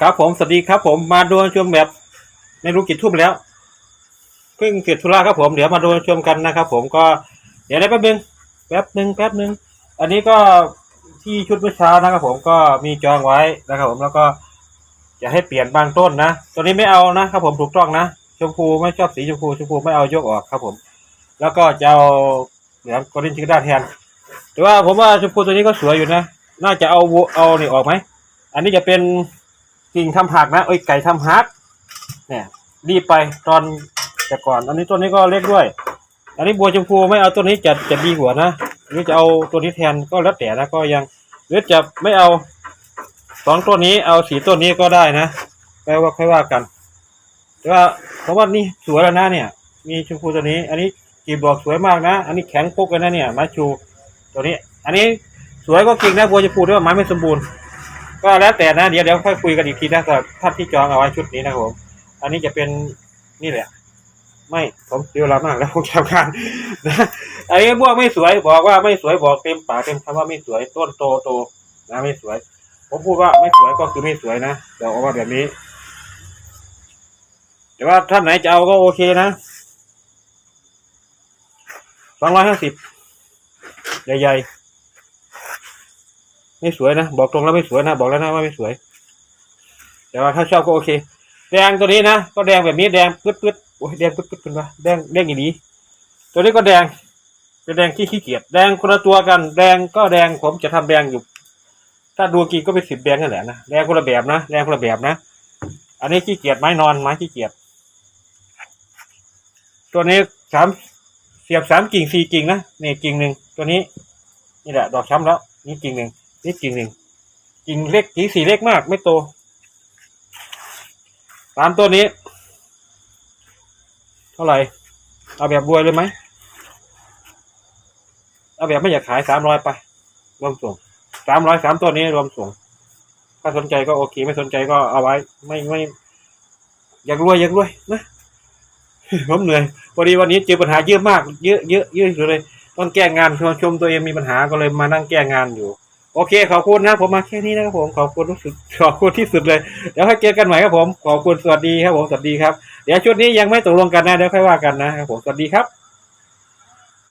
ครับผมสวัสดีครับ ผมมาดูชมแบบไม่รู้กี่ทุ่มแล้วเพิ่งเสร็จธุระครับผมเดี๋ยวมาดูชมกันนะครับ ผมก็เดี๋ยวได้แป๊บนึงแป๊บนึงแป๊บนึงอันนี้ก็ที่ชุดเมื่อเช้านะครับ ผมก็มีจองไว้นะครับ ผมแล้วก็จะให้เปลี่ยนบางต้นนะตัวนี้ไม่เอานะครับ ผมถูกต้องนะชมพูไม่ชอบสีชมพูชมพูไม่เอายกออกครับ ผม แล้วก็จะเอาเหลืองกอรินชิกด้าแทนแต่ว่าผมว่าชมพูตัวนี้ก็สวยอยู่นะ น่าจะเอาเอานี่ออกไหมอันนี้จะเป็น กิ่งทำหักนะเอ้ยไก่ทำฮักเนี่ยรีบไปตอนแต่ก่อน อันนี้ต้นนี้ก็เล็กด้วย อันนี้บัวชมพูไม่เอาต้นนี้จะจะดีกว่านะหรือจะเอาตัวนี้แทนก็แล้วแต่นะก็ยังหรือจะไม่เอาสองต้นนี้เอาสีต้นนี้ก็ได้นะแปลว่าค่อยว่ากัน แต่ว่าเพราะว่านี่สวยแล้วนะเนี่ย มีชมพูตัวนี้ อันนี้กีบดอกสวยมากนะ อันนี้แข็งปุ๊กเลยนะเนี่ยไม้ชูตัวนี้ อันนี้สวยก็กิ่งนะบัวชมพูด้วยว่าไม้ไม่สมบูรณ์ ก็แล้วแต่นะเดี๋ยวเดี๋ยวค่อยคุยกันอีกทีนะสำหรับท่านที่จองเอาไว้ชุดนี้นะครับผม อันนี้จะเป็นนี่แหละ ไม่ผมเสียเวลามากแล้วผมทำงานนะอันนี้พวกไม่สวยบอกว่าไม่สวยบอกเต็มปากเต็มคำว่าไม่สวยต้นโตโตนะไม่สวย ผมพูดว่าไม่สวยก็คือไม่สวยนะเดี๋ยวออกมาแบบนี้ แต่ว่าท่านไหนจะเอาก็โอเคนะสองร้อยห้าสิบใหญ่ๆ ไม่สวยนะ บอกตรงแล้วไม่สวยนะ บอกแล้วนะว่าไม่สวย แต่ว่าถ้าชอบก็โอเค แดงตัวนี้นะ ก็แดงแบบนี้แดงปึ๊ดปึ๊ดโอ้ยแดงปึ๊ดปึ๊ดเป็นวะแดงแดงอย่างนี้ ตัวนี้ก็แดงเป็นแดงที่ขี้เกียจ แดงคนละตัวกัน แดงก็แดงผมจะทำแดงอยู่ ถ้าดูกีก็เป็นสิบแดงนั่นแหละนะ แดงคนละแบบนะ แดงคนละแบบนะ อันนี้ขี้เกียจไม้นอนไม้ขี้เกียจ ตัวนี้สามเสียบสามกิ่งสี่กิ่งนะนี่กิ่งหนึ่งตัวนี้ นี่แหละ ดอกช้ำแล้ว นี่กิ่งหนึ่ง นี่กิ่งหนึ่งกิ่งเล็กกิ่งสีเล็กมาก ไม่โต ตามตัวนี้ เท่าไหร่ เอาแบบรวยเลยไหม เอาแบบไม่อยากขายสามร้อยไป รวมส่งสามร้อยสามตัวนี้รวมส่ง ถ้าสนใจก็โอเค ไม่สนใจก็เอาไว้ ไม่ไม่ อยากรวยอยากรวยนะผมเหนื่อยพอดีวันนี้เจอปัญหาเยอะมาก เยอะเยอะเยอะเลย ต้องแก้งานชมตัวเองมีปัญหาก็เลยมานั่งแก้งานอยู่ โอเค ขอบคุณนะผมมาแค่นี้นะครับผมขอบคุณที่สุดขอบคุณที่สุดเลยเดี๋ยวค่อยเจอกันใหม่ครับผมขอบคุณสวัสดีครับผมสวัสดีครับเดี๋ยวชุดนี้ยังไม่ตกลงกันนะเดี๋ยวค่อยว่ากันนะครับผมสวัสดีครับ